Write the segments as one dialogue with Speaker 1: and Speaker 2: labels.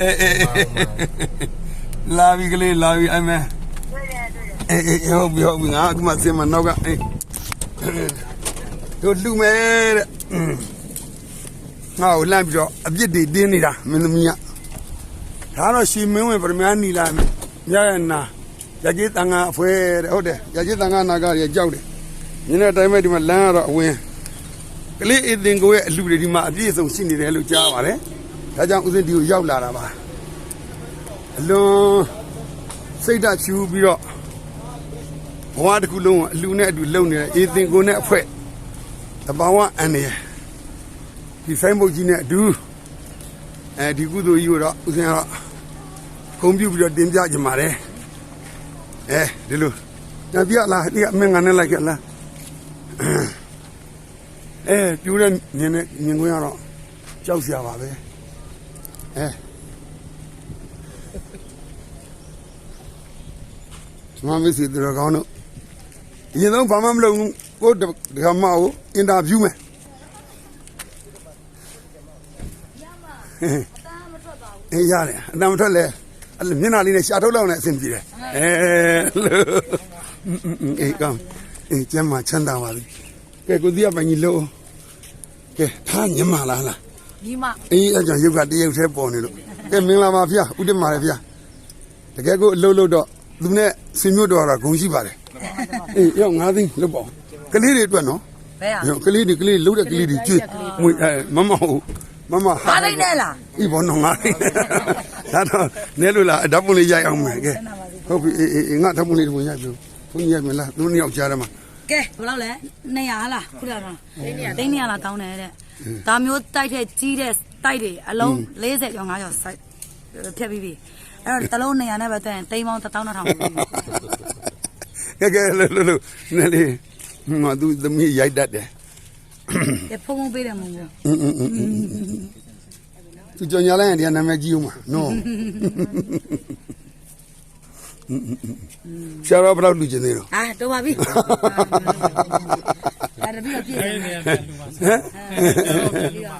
Speaker 1: အေးအေးအေးလာပြီကလေးလာပြီအမေအေးအေးဟုတ်ပြီဟုတ်ပြီငါအခုမှစင်မနောက်ကအေးတို့လူမဲတဲ့อืมငါ့ကိုလှမ်းပြီးတော့အပြစ်တွေတင်းနေတာမင်းသမီးကဒါတော့ရှီမင်းဝင်ပရမနီလာမြရနာရကြီးတန်ငါအဖွဲတဲ့ဟုတ်တယ်ရကြီးတန်ငါနာကရကြောက်တယ်မြင်းတဲ့အတိုင်းပဲဒီမှာလမ်းကတော့အဝင်းကလေးအတင်ကိုရဲ့အလူတွေဒီမှာအပြည့်အစုံရှိနေတယ်လို့ကြားပါတယ် ဒါကြောင့်ဦးစင်းဒီကိုရောက်လာတာပါအလွန်စိတ်ဓာတ်ချူပြီးတော့ဘဝတစ်ခုလုံးကိုအလူနဲ့အတူလုံနေတဲ့အေတင်ကိုနဲ့အဖွဲတဘာဝအန်နေဒီဆိုင်ဘုတ်ကြီးနဲ့အတူအဲဒီကုသိုလ်ကြီးကိုတော့ဦးစင်းကတော့ခုံပြုပြီးတော့တင်ပြကြမှာတယ်အဲဒီလိုညပြလားဒီအမင်းငါနဲ့လိုက်ကြလားအဲပြူတဲ့မြင်နဲ့မြင်ခွင့်ရတော့ကြောက်စရာပါပဲ အဲဒီမှာမစ္စည်းတော်ကောင်းတို့အရင်ဆုံးဘာမှမလုပ်ဘူးကိုယ်ဒကမကိုအင်တာဗျူးမယ်အေးရတယ်အတမ်းမထွက်လဲအဲ့လိုမျက်နှာလေးနဲ့ရှာထုတ်လောက်နေအဆင်ပြေတယ်အဲလို့အေးကောင်းအေးကျမ်းမှာချမ်းသာပါပြီကဲကိုတိယပိုင်ကြီးလို့ကဲထားညမလားလား
Speaker 2: ညီမ
Speaker 1: အေးအဲ့ကြောင့်ရုပ်ကတရုပ်သေးပေါ်နေလို့ကဲမင်္ဂလာပါဗျာဥတ္တမရဗျာတကယ်ကိုအလုပ်လုပ်တော့သူနဲ့ဆင်မြို့တော်တာဂုံရှိပါတယ်အေးရောက်ငါးသိန်းလုပ်ပါဦးကလေးတွေအတွက်နော်
Speaker 2: ဘယ်ဟာ
Speaker 1: ရောကလေးတွေကလေးလှုပ်တဲ့ကလေးတွေကျွေးငွေအဲမမဟုတ်မမ
Speaker 2: ဘာလိုက်နဲ့လား
Speaker 1: ဤဘောနော်ငါဒါတော့နဲလို့လားဓာတ်ပုံလေးရိုက်အောင်မယ်ကဲဟုတ်ပြီအေးအေးငါဓာတ်ပုံလေးဝင်ရိုက်ပြီဘုန်းကြီးရိုက်မလားသူနှစ်ယောက်ကြားထဲမှာ
Speaker 2: ကဲဘယ်လောက်လဲ200ဟာလားခုလာတော့300 300လားတောင်းတယ်တဲ့ ဒါမျိုးတိုက်တဲ့ကြီးတဲ့တိုက်တွေအလုံး40ကျော်50ကျော်စိုက်ဖြတ်ပြီးပြီအဲ့တော့တစ်လုံး200နဲ့ပဲတွက်ရင်တိမ်ပေါင်း1000နဲ့ထောင်ပြီ
Speaker 1: ကဲကဲလို့လို့လို့နဲလေးမသူသမီးရိုက်တတ်တယ်
Speaker 2: ကဲဖုံဖုံပေးတယ်မဟုတ်ဘူး
Speaker 1: သူကြော်ညာလိုက်ရင်ဒီကနာမည်ကြီးဦးမှာနော်ဆရာတော်ဘယ်တော့လူကျင်သေးတော့
Speaker 2: အာတော့ပါပြီ အဲ့ဒါပြီးတော့ပြည့်တယ်ဟမ်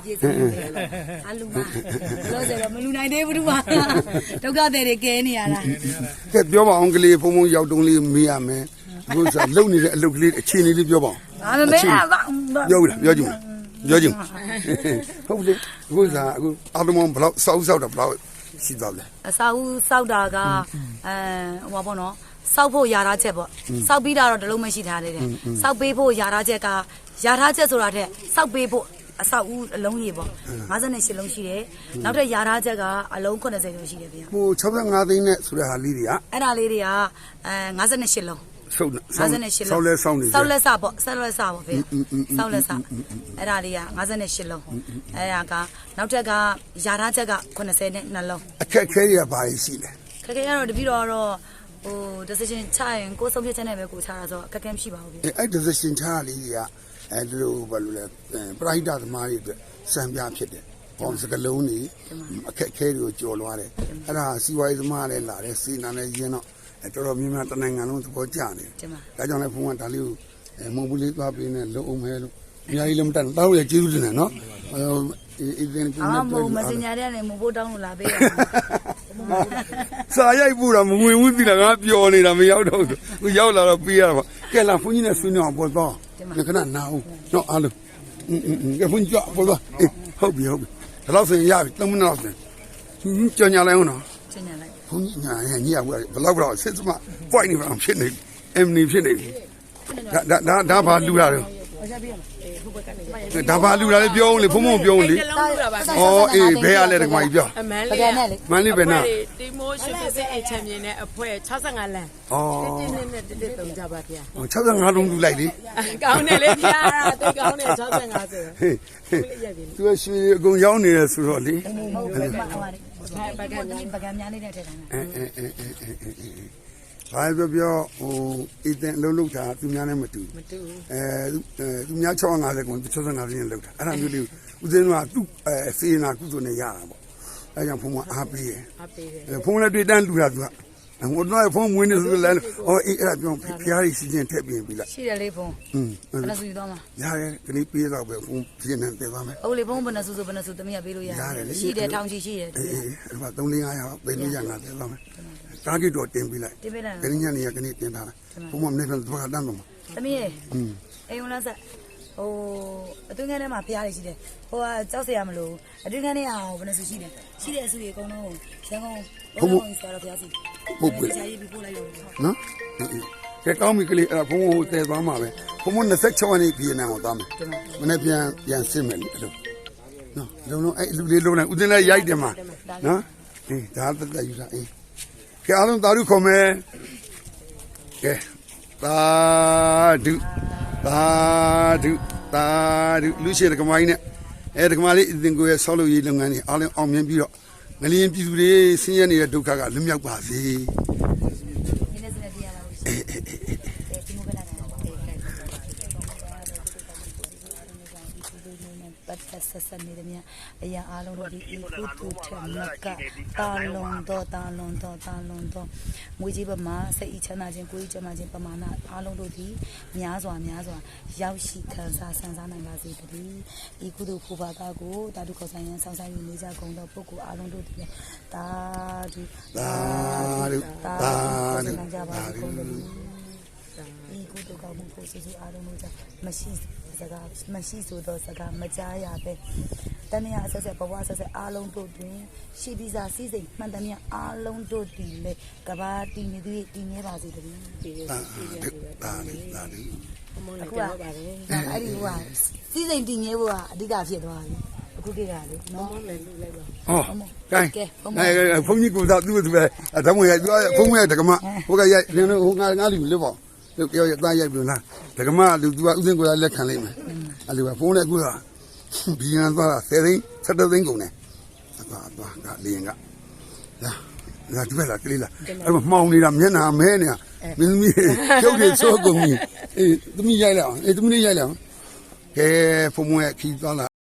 Speaker 2: ပြည့်တယ်အလူမလို့ဆိုတော့မလူနိုင်သေးဘူးကွာဒုက္ခတွေတွေကဲနေရတာ
Speaker 1: ကဲပြောပါအောင်ကလေးဖုံဖုံရောက်တုံးလေးမေးရမယ်အခုဆိုလုံနေတဲ့အလုပ်ကလေးအခြေအနေလေးပြောပါအောင်
Speaker 2: ဘာမမေးอ่ะ
Speaker 1: ပြောဘူးလားပြောကြည့်မလားပြောကြည့်ဟုတ်ပြီအခုကအခုအာတမောဘလောက်စောက်စောက်တာဘလောက်ရှိသွားလဲ
Speaker 2: အစာဦးစောက်တာကအဲဟိုပါပေါ့နော် စောက်ဖို့ယာထားချက်ပေါ့စောက်ပြီးတာတော့တလုံးမရှိထားလေတဲ့စောက်ပေးဖို့ယာထားချက်ကယာထားချက်ဆိုတာတဲ့စောက်ပေးဖို့အဆောက်ဦးအလုံးကြီးပေါ့58လုံးရှိတယ်နောက်ထပ်ယာထားချက်ကအလုံး80လုံးရှိတယ်ဗျာ
Speaker 1: ဟို65သိန်းနဲ့ဆိုတဲ့ဟာလေးတွေက
Speaker 2: အဲ့ဒါလေးတွေကအဲ58လုံး
Speaker 1: စုပ်နေ
Speaker 2: 58လုံး
Speaker 1: စောက်လဲစောက်နေ
Speaker 2: စောက်လက်စပေါ့စောက်လက်စပေါ့ဖေစောက်လက်စအဲ့ဒါလေးက58လုံးအဲ့ဒါကနောက်ထပ်ကယာထားချက်က80နဲ့နှလုံး
Speaker 1: အခက်ခဲတွေကဘာရှိလဲ
Speaker 2: ခက်ခဲရတော့တပီတော့တော့ ဟို decision ချရင်ကိုယ်ဆုံးဖြတ်ချက်နဲ့ပဲကိုချတာဆိုတော့အခက်ခဲမရှိပါဘူးဗျ
Speaker 1: အဲအဲ့ decision ချတာလေးတွေကအဲဒီလိုဘာလို့လဲပရိုက်တာသမားတွေအတွက်စံပြဖြစ်တယ်ပေါင်စကလုံးတွေအခက်ခဲတွေကိုကြော်လွားတယ်အဲ့ဒါစီဝိုင်းသမားလည်းလာတယ်စီနာလည်းရင်းတော့အဲတော်တော်များများတနိုင်ငံလုံးသဘောကျနေတယ်ဒါကြောင့်လည်းဘုံကဒါလေးကိုအဲမုံဘူးလေးသွားပေးနေလုံအောင်မဲလို့အများကြီးလည်းမတတ်တော့ရကျေးဇူးတင်တယ်နော်အဲအင်းက
Speaker 2: အာမို့မစင်ညာတဲ့နဲ့မဖို့တောင်းလို့လာပေးရ
Speaker 1: စာရိုက်ဖို့တာမဝင်ဘူးသိလားငါပျော်နေတာမရောက်တော့ဘူးရောက်လာတော့ပြေးရမှာကဲလာဘုန်းကြီးနဲ့ဆွေးနွေးအောင်ပေါ်တော့ဒီကနေ့နာအောင်တော့အားလုံးကဲဘုန်းကြီးကပေါ်တော့ဟုတ်ပြီဟုတ်ပြီဒါတော့ဆိုရင်ရပြီသုံးမိနစ်လောက်ဆိုရင်ကြောင်ညာလိုက်အောင်နော်
Speaker 2: ကြောင်ညာလိုက်
Speaker 1: ဘုန်းကြီးညာရင်ညဘယ်လောက်တော့စစ်စမ point နေပါအောင်ဖြစ်နေအမ်နေဖြစ်နေဒါဒါဒါဘာလူရတယ် ဒါဘာလူလာလဲပြောအောင်လေဘုံဘုံပြောအောင်လေ
Speaker 3: နှလုံးလူတာပါ
Speaker 1: ဩအေးဘဲရလဲတကမာကြီးပြော
Speaker 3: အမန်
Speaker 2: ပ
Speaker 3: လေး
Speaker 2: ကံနဲ့လေ
Speaker 1: မန်းလေးပဲနာ
Speaker 3: တီမိုးရှိပစစ်အိတ်ချန်ပီယံနဲ့အဖွဲ့65လမ်း
Speaker 1: ဩ
Speaker 3: တင်းတင်းနဲ့တက်တက်တုံကြပါဗျာ
Speaker 1: 65လုံးလူလိုက်လေ
Speaker 3: ကောင်းတယ်လေဗျာတိတ်ကောင်းတယ်65ဆိုတော့
Speaker 1: ဟေးဟေး
Speaker 3: ရိုက်ပြီ
Speaker 1: သူကရွှေအကုန်ရောင်းနေတယ်ဆိုတော့လေ
Speaker 2: ဟုတ်ကဲ့ပါဟိုပကံပကံများနေတဲ့ထက်တန်း
Speaker 1: အဲအဲအဲအဲအဲအဲ ဘာပြောပြောဟိုအီတန်အလုံးလုံးတာသူများနဲ့မတူ
Speaker 3: မတူဘူး
Speaker 1: အဲသူများ650ကွန်65ပြင်းလောက်တာအဲ့ဒါမျိုးလေးဦးစင်းကသူ့အဲစေနာကုသိုလ်နဲ့ရတာပေါ့အဲကြောင့်ဖုံးကအားပေးရ
Speaker 3: အပေးတယ်
Speaker 1: အဲဖုံးလည်းတွေ့တန်းလူတာသူကဟိုတော့ဖုန်းဝင်နေဆိုလည်းဟောအေးအဲ့ဒါပြောဖျားကြီးစီစဉ်ထည့်ပြင်ပြီလား
Speaker 2: ရှိတယ်လေဖုန်း
Speaker 1: อืม
Speaker 2: ဘယ်နှစုယူသွားမှာ
Speaker 1: ရတယ်ကလေးပြေးတော့ပဲဖုန်းပြင်နေတယ်ပါမယ်
Speaker 2: ဟုတ်လေဖုန်းဘယ်နှစုဆိုဘယ်နှစုသမီးကပေးလို့ရ
Speaker 1: ရတယ်လေ
Speaker 2: ရှိတယ်ထောင်ချီရှိတယ်
Speaker 1: အေးအေးအဲ့ဒါ3 4 5ရောက်ပေးလို့ရငါတယ်ပါမယ် တာဂက်တော့တင်ပြီးလိုက်
Speaker 2: တင်ပေးလိုက်
Speaker 1: ကလေးညနေကကလေးတင်ထားတာဘုံမမနေ့ကတော့တန်းတော့မှာ
Speaker 2: သမီးရေ
Speaker 1: อืม
Speaker 2: အိမ်ဝင်လာဆက်ဟိုအတွင်းခန်းထဲမှာဖျားရရှိတယ်ဟိုကကြောက်စရာမလိုအတွင်းခန်းထဲကဘယ်နှစုရှိတယ်ရှိတဲ့အစုတွေအကုန်လုံးရန်ကုန်ဘုံဘုံဆရာတော်ဖျားစီဆရာကြီးပြီးပို့လိုက်လို့
Speaker 1: နော်အေးအေးကဲကောင်းပြီကလေးအဲ့ဒါဘုံကိုတည်သွားမှာပဲဘုံမ26ရက်နေ့ပြည်နေအောင်သွားမယ်မနေ့ပြန်ပြန်စစ်မယ်လေအဲ့လိုနော်လုံးလုံးအဲ့လူလေးလုံးလိုက်ဦးတင်လည်းရိုက်တယ်မှာနော်အေးဒါသက်သက်ယူစားအေး ကဲအားလုံးသာဓုခေါ်မယ်ကဲသာဓုသာဓုသာဓုလူရှိတဲ့ကမိုင်းနဲ့အဲဒကမာလေးအတင်ကိုရဲ့ဆောက်လုပ်ရေးလုပ်ငန်းတွေအားလုံးအောင်မြင်ပြီးတော့ငလျင်ပြည်သူတွေဆင်းရဲနေတဲ့ဒုက္ခကလွတ်မြောက်ပါစေ
Speaker 2: ဒီနေ့စနေတရားလာလို့ရှိတယ်ဒီမိုကလာတာပတ်သက် ဆက်ဆက်နေတဲ့မြအရာအားလုံးတို့ဒီဤကုတုထမကတာလွန်တော့တာလွန်တော့တာလွန်တော့ငွေကြီးပမာစိတ်ဤချမ်းသာခြင်းကိုယ်ဤချမ်းသာခြင်းပမာဏအားလုံးတို့ဒီများစွာများစွာရောက်ရှိခံစားဆန်းစားနိုင်ပါစေတည်းဤကုတုဖူပါကကိုတာတုခေါ်ဆိုင်ရန်ဆောင်းဆိုင်ယူနေကြကုန်သောပုဂ္ဂိုလ်အားလုံးတို့ဒီတာတု
Speaker 1: သာဓုသာဓု
Speaker 2: နိုင်ကြပါ
Speaker 1: သာ
Speaker 2: စေ
Speaker 1: ဓု
Speaker 2: ကုန်သတည်းဤကုတုကောင်းမှုကိုစုစုအားလုံးတို့ကြောင့်မရှိ စကားမရှိဆိုတော့စကားမကြားရပဲတမယအဆက်ဆက်ဘဝဆက်ဆက်အားလုံးတို့တွင်ရှိပြီးစားစည်းစိမ်မှန်တမယအားလုံးတို့တည်လေကဘာတည်နေသည်တည်နေပါစေတည်း
Speaker 1: သာဓုသာဓုသာဓု
Speaker 3: အမော
Speaker 2: အခု
Speaker 3: လည်း
Speaker 2: က
Speaker 3: ကြောက်ပါတယ်
Speaker 2: အဲ့ဒီဟိုကစည်းစိမ်တည်နေဖို့ကအဓိကဖြစ်သွားပြီအခုကိကလေနော်
Speaker 3: အမောလည်းလူလိုက်ပါ
Speaker 1: ဟောကဲ
Speaker 2: ကဲဘုံမ
Speaker 1: အဲဘုန်းကြီးကိုသာသူ့သူပဲအတမွေရသူဘုန်းကြီးတကမဟိုကရိုက်နင်တို့ဟိုငါငါလူလွတ်ပေါ့ သူပြောရသားရိုက်ပြီလားတကမလူသူကဥစဉ်ကိုလက်ခံလိုက်မယ်အဲ့လိုပဲဖုန်းနဲ့အခုကဘီယန်သွားတာ10သိန်း17သိန်းကုန်တယ်အသွားအသွားကလင်းကလာငါဒီဘက်လာကလေးလာအဲ့မမှောင်နေတာမျက်နှာမဲနေတာမင်းသမီးကျုပ်တွေချိုးကုန်ပြီအေးသမီးရိုက်လိုက်အောင်အေးသမီးလေးရိုက်လိုက်အောင်ကဲဖုန်းမွေးခီးသွားလာ